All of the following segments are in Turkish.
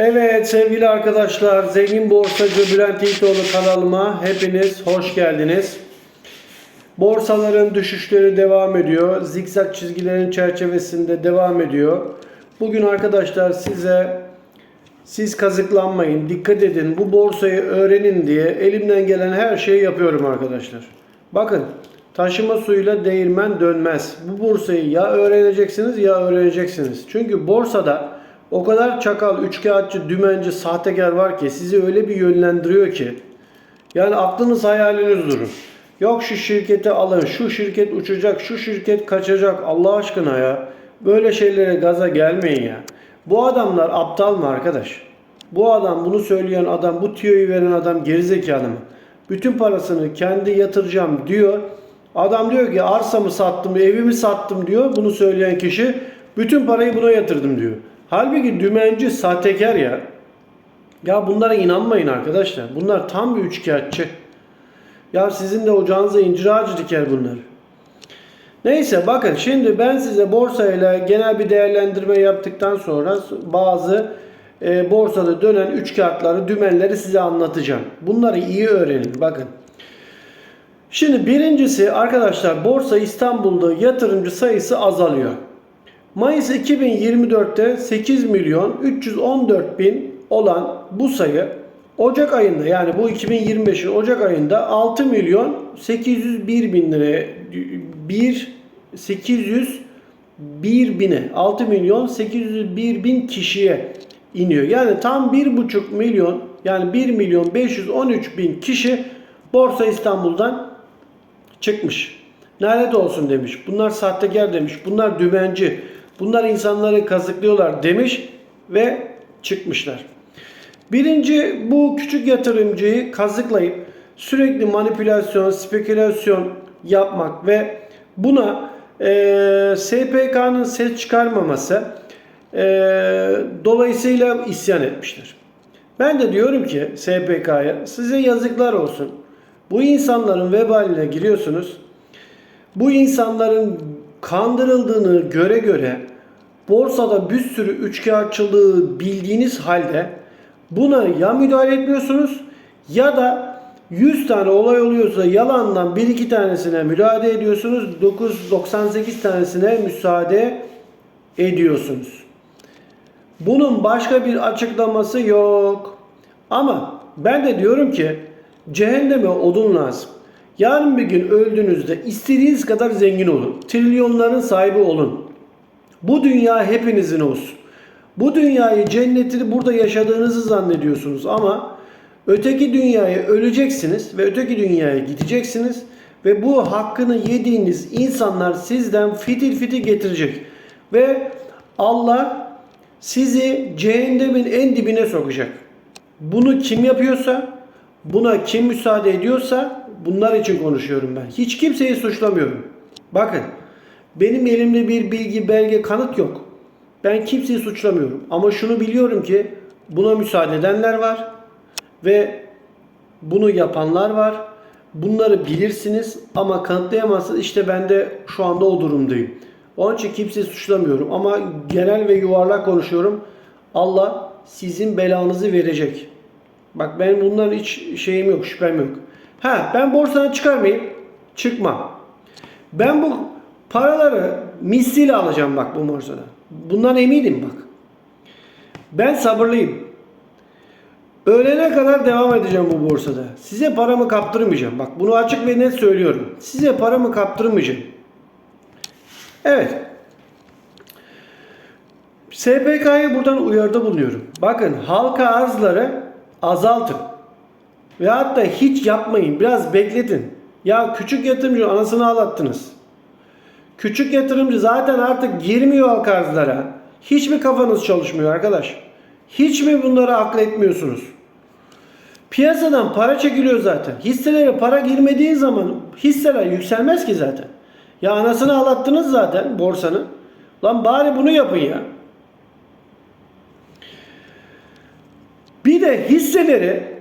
Evet sevgili arkadaşlar Zengin Borsacı Bülent İtoğlu kanalıma hepiniz hoş geldiniz. Borsaların düşüşleri devam ediyor. Zikzak çizgilerin çerçevesinde devam ediyor. Bugün arkadaşlar size siz kazıklanmayın, dikkat edin, bu borsayı öğrenin diye elimden gelen her şeyi yapıyorum arkadaşlar. Bakın taşıma suyuyla değirmen dönmez. Bu borsayı ya öğreneceksiniz ya öğreneceksiniz. Çünkü borsada o kadar çakal, üçkağıtçı, dümenci, sahtekar var ki sizi öyle bir yönlendiriyor ki yani aklınız hayaliniz durur. Yok şu şirketi alın, şu şirket uçacak, şu şirket kaçacak Allah aşkına ya. Böyle şeylere gaza gelmeyin ya. Bu adamlar aptal mı arkadaş? Bu adam, bunu söyleyen adam, bu tüyoyu veren adam gerizekalı mı? Bütün parasını kendi yatıracağım diyor. Adam diyor ki arsamı sattım, evimi sattım diyor. Bunu söyleyen kişi bütün parayı buna yatırdım diyor. Halbuki dümenci, sahtekar ya. Ya bunlara inanmayın arkadaşlar. Bunlar tam bir üçkağıtçı. Ya sizin de ocağınıza incir ağacı diker bunlar. Neyse bakın şimdi ben size borsayla genel bir değerlendirme yaptıktan sonra bazı e, borsada dönen üç kağıtları, dümenleri size anlatacağım. Bunları iyi öğrenin. Bakın. Şimdi birincisi arkadaşlar Borsa İstanbul'da yatırımcı sayısı azalıyor. Mayıs 2024'te 8 milyon 314 bin olan bu sayı Ocak ayında yani bu 2025'in Ocak ayında 6 milyon 801 bin liraya 1 801 bine 6 milyon 801 bin kişiye iniyor. Yani tam 1,5 milyon yani 1 milyon 513 bin kişi Borsa İstanbul'dan çıkmış. Lanet olsun demiş. Bunlar sahtekar demiş. Bunlar dümenci. Bunlar insanları kazıklıyorlar demiş ve çıkmışlar. Birinci bu küçük yatırımcıyı kazıklayıp sürekli manipülasyon, spekülasyon yapmak ve buna e, SPK'nın ses çıkarmaması e, dolayısıyla isyan etmişler. Ben de diyorum ki SPK'ya size yazıklar olsun. Bu insanların vebaline giriyorsunuz. Bu insanların kandırıldığını göre göre borsada bir sürü üçkağıtçılığı bildiğiniz halde buna ya müdahale etmiyorsunuz ya da 100 tane olay oluyorsa yalandan 1-2 tanesine müdahale ediyorsunuz. 998 tanesine müsaade ediyorsunuz. Bunun başka bir açıklaması yok. Ama ben de diyorum ki cehenneme odun lazım. Yarın bir gün öldüğünüzde istediğiniz kadar zengin olun. Trilyonların sahibi olun. Bu dünya hepinizin olsun. Bu dünyayı cennetini burada yaşadığınızı zannediyorsunuz ama öteki dünyaya öleceksiniz ve öteki dünyaya gideceksiniz ve bu hakkını yediğiniz insanlar sizden fitil fitil getirecek ve Allah sizi cehennemin en dibine sokacak. Bunu kim yapıyorsa, buna kim müsaade ediyorsa bunlar için konuşuyorum ben. Hiç kimseyi suçlamıyorum. Bakın benim elimde bir bilgi, belge, kanıt yok. Ben kimseyi suçlamıyorum. Ama şunu biliyorum ki buna müsaade edenler var ve bunu yapanlar var. Bunları bilirsiniz ama kanıtlayamazsınız. İşte ben de şu anda o durumdayım. Onun için kimseyi suçlamıyorum ama genel ve yuvarlak konuşuyorum. Allah sizin belanızı verecek. Bak ben bundan hiç şeyim yok, şüphem yok. Ha ben borsadan çıkarmayayım. Çıkmam. Ben bu paraları misliyle alacağım bak bu borsadan. Bundan eminim bak. Ben sabırlıyım. Öğlene kadar devam edeceğim bu borsada. Size paramı kaptırmayacağım. Bak bunu açık ve net söylüyorum. Size paramı kaptırmayacağım. Evet. SPK'ya buradan uyarıda bulunuyorum. Bakın halka arzları azaltın. Ve hatta hiç yapmayın. Biraz bekletin. Ya küçük yatırımcı anasını ağlattınız. Küçük yatırımcı zaten artık girmiyor halka. Hiç mi kafanız çalışmıyor arkadaş? Hiç mi bunları akıl etmiyorsunuz? Piyasadan para çekiliyor zaten. Hisselere para girmediği zaman hisseler yükselmez ki zaten. Ya anasını ağlattınız zaten borsanın. Lan bari bunu yapın ya. Bir de hisseleri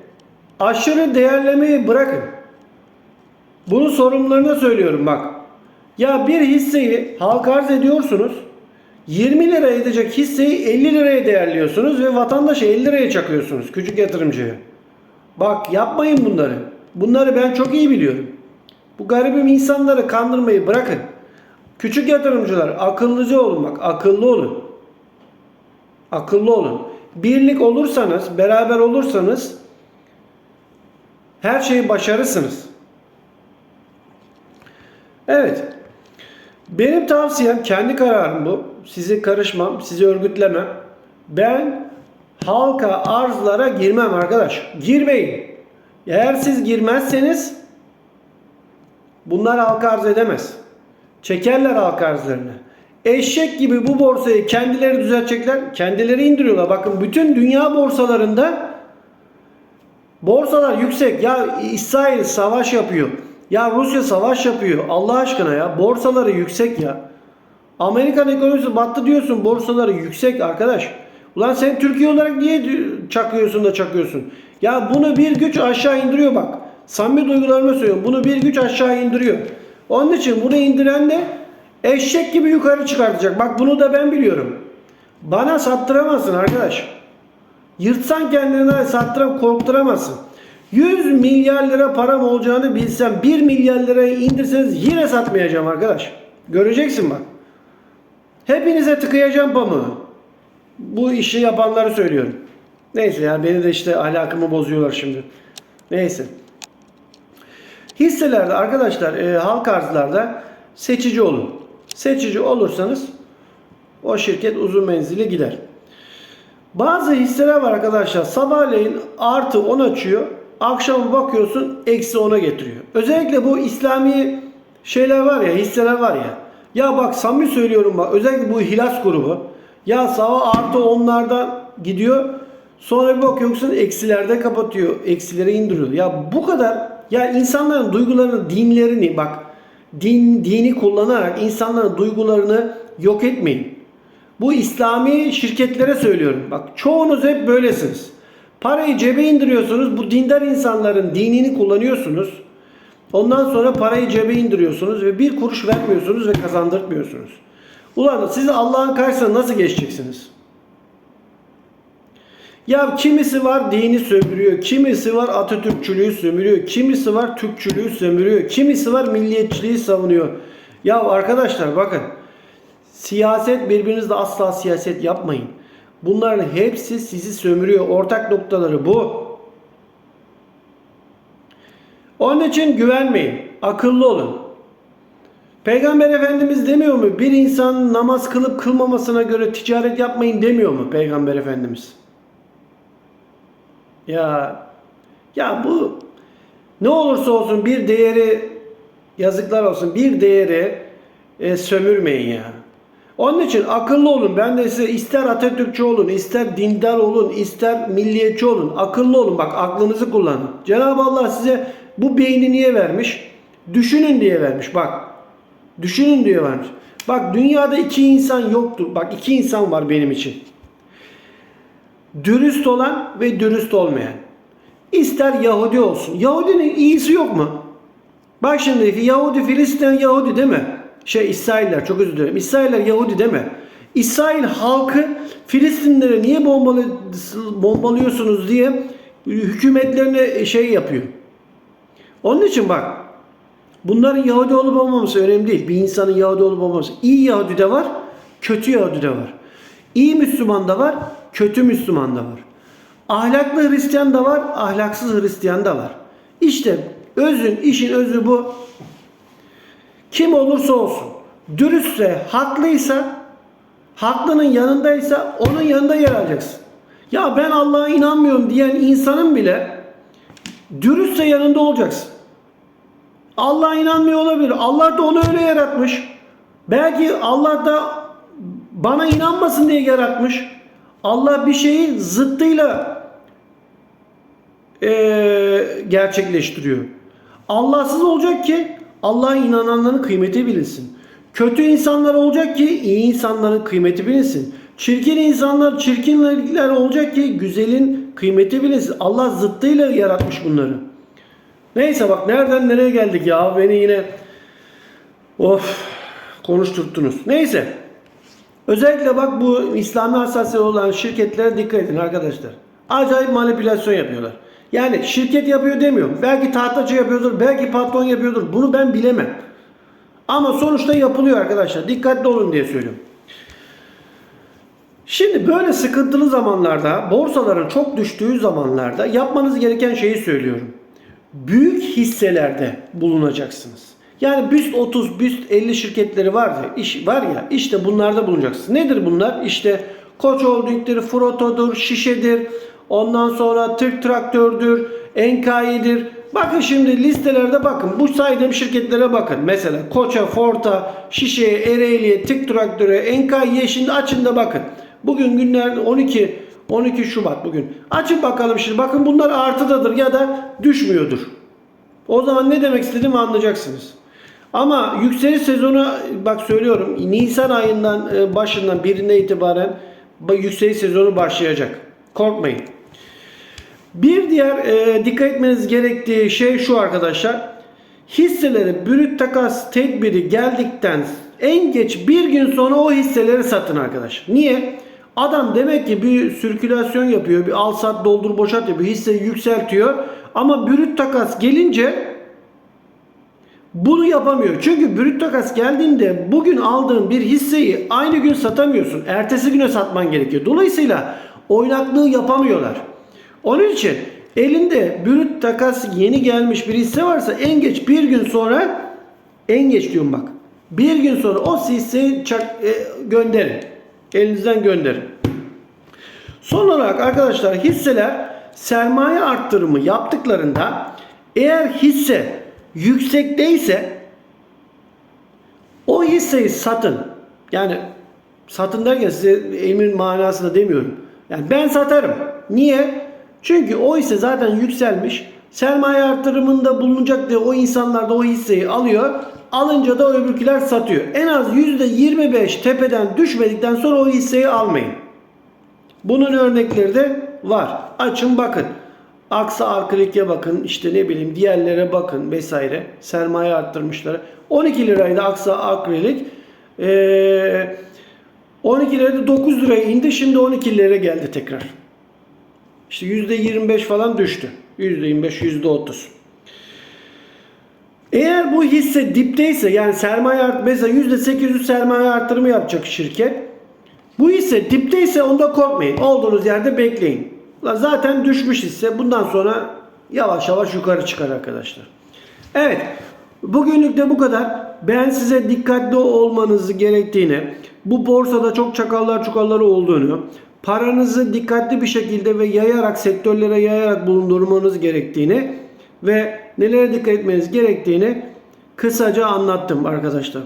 aşırı değerlemeyi bırakın. Bunun sorumlularına söylüyorum bak. Ya bir hisseyi halka arz ediyorsunuz. 20 lira edecek hisseyi 50 liraya değerliyorsunuz ve vatandaşa 50 liraya çakıyorsunuz küçük yatırımcıya. Bak yapmayın bunları. Bunları ben çok iyi biliyorum. Bu garibim insanları kandırmayı bırakın. Küçük yatırımcılar akıllıca olun bak akıllı olun. Akıllı olun. Birlik olursanız, beraber olursanız her şeyi başarırsınız. Evet. Benim tavsiyem kendi kararım bu. Sizi karışmam, sizi örgütlemem. Ben halka arzlara girmem arkadaş. Girmeyin. Eğer siz girmezseniz bunlar halka arz edemez. Çekerler halka arzlarını. Eşek gibi bu borsayı kendileri düzeltecekler. Kendileri indiriyorlar. Bakın bütün dünya borsalarında borsalar yüksek. Ya İsrail savaş yapıyor. Ya Rusya savaş yapıyor. Allah aşkına ya. Borsaları yüksek ya. Amerikan ekonomisi battı diyorsun. Borsaları yüksek arkadaş. Ulan sen Türkiye olarak niye çakıyorsun da çakıyorsun? Ya bunu bir güç aşağı indiriyor bak. Samimi duygularımı söylüyorum. Bunu bir güç aşağı indiriyor. Onun için bunu indiren de eşek gibi yukarı çıkartacak. Bak bunu da ben biliyorum. Bana sattıramazsın arkadaş. Yırtsan kendini sattıram korkturamazsın. 100 milyar lira param olacağını bilsem 1 milyar liraya indirseniz yine satmayacağım arkadaş. Göreceksin bak. Hepinize tıkayacağım pamuğu. Bu işi yapanları söylüyorum. Neyse ya beni de işte ahlakımı bozuyorlar şimdi. Neyse. Hisselerde arkadaşlar e, halk arzlarda seçici olun. Seçici olursanız o şirket uzun menzili gider. Bazı hisseler var arkadaşlar. Sabahleyin artı 10 açıyor. Akşam bakıyorsun eksi 10'a getiriyor. Özellikle bu İslami şeyler var ya hisseler var ya. Ya bak samimi söylüyorum bak özellikle bu Hilas grubu. Ya sabah artı 10'larda gidiyor. Sonra bir bakıyorsun eksilerde kapatıyor. Eksilere indiriyor. Ya bu kadar ya insanların duygularını, dinlerini bak din dini kullanarak insanların duygularını yok etmeyin. Bu İslami şirketlere söylüyorum. Bak çoğunuz hep böylesiniz. Parayı cebe indiriyorsunuz. Bu dindar insanların dinini kullanıyorsunuz. Ondan sonra parayı cebe indiriyorsunuz ve bir kuruş vermiyorsunuz ve kazandırmıyorsunuz. Ulan siz Allah'ın karşısına nasıl geçeceksiniz? Ya kimisi var dini sömürüyor, kimisi var Atatürkçülüğü sömürüyor, kimisi var Türkçülüğü sömürüyor, kimisi var milliyetçiliği savunuyor. Ya arkadaşlar bakın siyaset birbirinizle asla siyaset yapmayın. Bunların hepsi sizi sömürüyor. Ortak noktaları bu. Onun için güvenmeyin. Akıllı olun. Peygamber Efendimiz demiyor mu? Bir insan namaz kılıp kılmamasına göre ticaret yapmayın demiyor mu Peygamber Efendimiz? Ya ya bu ne olursa olsun bir değeri yazıklar olsun bir değeri e, sömürmeyin ya. Onun için akıllı olun. Ben de size ister Atatürkçü olun, ister dindar olun, ister milliyetçi olun. Akıllı olun. Bak aklınızı kullanın. Cenab-ı Allah size bu beyni niye vermiş? Düşünün diye vermiş. Bak. Düşünün diye vermiş. Bak dünyada iki insan yoktur. Bak iki insan var benim için. Dürüst olan ve dürüst olmayan. İster Yahudi olsun. Yahudinin iyisi yok mu? Bak şimdi Yahudi, Filistin Yahudi değil mi? Şey İsrailler çok özür dilerim. İsrailler Yahudi mi? İsrail halkı Filistinlere niye bombalı, bombalıyorsunuz diye hükümetlerine şey yapıyor. Onun için bak bunların Yahudi olup olmaması önemli değil. Bir insanın Yahudi olup olmaması. İyi Yahudi de var, kötü Yahudi de var. İyi Müslüman da var, kötü Müslüman da var. Ahlaklı Hristiyan da var, ahlaksız Hristiyan da var. İşte özün, işin özü bu. Kim olursa olsun, dürüstse, haklıysa, haklının yanındaysa onun yanında yer alacaksın. Ya ben Allah'a inanmıyorum diyen insanın bile dürüstse yanında olacaksın. Allah'a inanmıyor olabilir. Allah da onu öyle yaratmış. Belki Allah da bana inanmasın diye yaratmış. Allah bir şeyi zıttıyla e, gerçekleştiriyor. Allahsız olacak ki Allah'a inananların kıymeti bilinsin. Kötü insanlar olacak ki iyi insanların kıymeti bilinsin. Çirkin insanlar, çirkinlikler olacak ki güzelin kıymeti bilinsin. Allah zıttıyla yaratmış bunları. Neyse bak nereden nereye geldik ya. Beni yine of konuşturttunuz. Neyse. Özellikle bak bu İslami hassasiyeti olan şirketlere dikkat edin arkadaşlar. Acayip manipülasyon yapıyorlar. Yani şirket yapıyor demiyorum. Belki tahtacı yapıyordur, belki patron yapıyordur. Bunu ben bilemem. Ama sonuçta yapılıyor arkadaşlar. Dikkatli olun diye söylüyorum. Şimdi böyle sıkıntılı zamanlarda, borsaların çok düştüğü zamanlarda yapmanız gereken şeyi söylüyorum. Büyük hisselerde bulunacaksınız. Yani BIST 30, BIST 50 şirketleri var ya, iş, var ya işte bunlarda bulunacaksınız. Nedir bunlar? İşte Koç Holding'dir, Froto'dur, Şişe'dir, ondan sonra Türk Traktör'dür, Enkayi'dir. Bakın şimdi listelerde bakın. Bu saydığım şirketlere bakın. Mesela Koç'a, Fort'a, Şişe'ye, Ereğli'ye, Türk Traktör'e, Enkayi'ye şimdi açın da bakın. Bugün günler 12 12 Şubat bugün. Açın bakalım şimdi. Bakın bunlar artıdadır ya da düşmüyordur. O zaman ne demek istediğimi anlayacaksınız. Ama yükseliş sezonu bak söylüyorum Nisan ayından e, başından birine itibaren yükseliş sezonu başlayacak. Korkmayın. Bir diğer e, dikkat etmeniz gerektiği şey şu arkadaşlar. Hisseleri brüt takas tedbiri geldikten en geç bir gün sonra o hisseleri satın arkadaşlar. Niye? Adam demek ki bir sirkülasyon yapıyor, bir al sat doldur boşalt yapıyor, hisseyi yükseltiyor. Ama brüt takas gelince bunu yapamıyor. Çünkü brüt takas geldiğinde bugün aldığın bir hisseyi aynı gün satamıyorsun. Ertesi güne satman gerekiyor. Dolayısıyla oynaklığı yapamıyorlar. Onun için elinde brüt takas yeni gelmiş bir hisse varsa en geç bir gün sonra en geç diyorum bak. Bir gün sonra o hisseyi çak, e, gönderin. Elinizden gönderin. Son olarak arkadaşlar hisseler sermaye arttırımı yaptıklarında eğer hisse yüksekteyse o hisseyi satın. Yani satın derken size emir manasında demiyorum. Yani ben satarım. Niye? Çünkü o hisse zaten yükselmiş. Sermaye artırımında bulunacak diye o insanlar da o hisseyi alıyor. Alınca da öbürküler satıyor. En az %25 tepeden düşmedikten sonra o hisseyi almayın. Bunun örnekleri de var. Açın bakın. Aksa Arkalik'e bakın. işte ne bileyim diğerlere bakın vesaire. Sermaye arttırmışlar. 12 liraydı Aksa Akrilik. Ee, 12 liraydı 9 liraya indi. Şimdi 12 liraya geldi tekrar. İşte %25 falan düştü. %25, %30. Eğer bu hisse dipteyse yani sermaye art mesela %800 sermaye artırımı yapacak şirket. Bu hisse dipteyse onda korkmayın. Olduğunuz yerde bekleyin. Zaten düşmüş hisse. Bundan sonra yavaş yavaş yukarı çıkar arkadaşlar. Evet. Bugünlük de bu kadar. Ben size dikkatli olmanızı gerektiğini, bu borsada çok çakallar çukalları olduğunu, paranızı dikkatli bir şekilde ve yayarak sektörlere yayarak bulundurmanız gerektiğini ve nelere dikkat etmeniz gerektiğini kısaca anlattım arkadaşlar.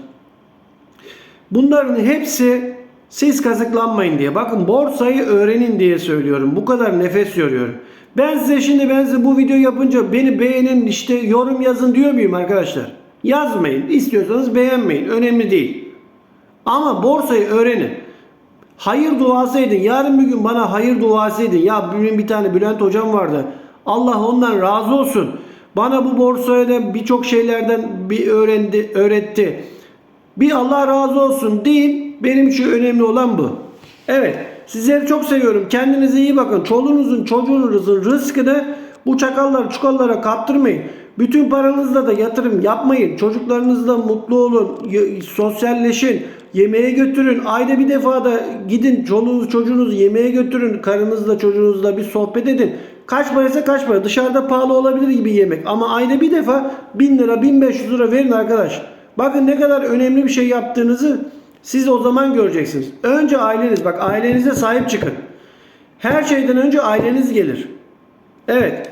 Bunların hepsi siz kazıklanmayın diye. Bakın borsayı öğrenin diye söylüyorum. Bu kadar nefes yoruyorum. Ben size şimdi ben size bu video yapınca beni beğenin işte yorum yazın diyor muyum arkadaşlar? Yazmayın. İstiyorsanız beğenmeyin. Önemli değil. Ama borsayı öğrenin. Hayır duası edin. Yarın bir gün bana hayır duası edin. Ya benim bir tane Bülent hocam vardı. Allah ondan razı olsun. Bana bu borsaya da birçok şeylerden bir öğrendi, öğretti. Bir Allah razı olsun deyin. Benim için önemli olan bu. Evet. Sizleri çok seviyorum. Kendinize iyi bakın. Çoluğunuzun çocuğunuzun rızkını bu çakallar çukallara kaptırmayın. Bütün paranızla da yatırım yapmayın. Çocuklarınızla mutlu olun. Sosyalleşin. Yemeğe götürün. Ayda bir defa da gidin çoluğunuz çocuğunuzu yemeğe götürün. Karınızla çocuğunuzla bir sohbet edin. Kaç paraysa kaç para. Dışarıda pahalı olabilir gibi yemek. Ama ayda bir defa 1000 lira 1500 lira verin arkadaş. Bakın ne kadar önemli bir şey yaptığınızı siz o zaman göreceksiniz. Önce aileniz. Bak ailenize sahip çıkın. Her şeyden önce aileniz gelir. Evet.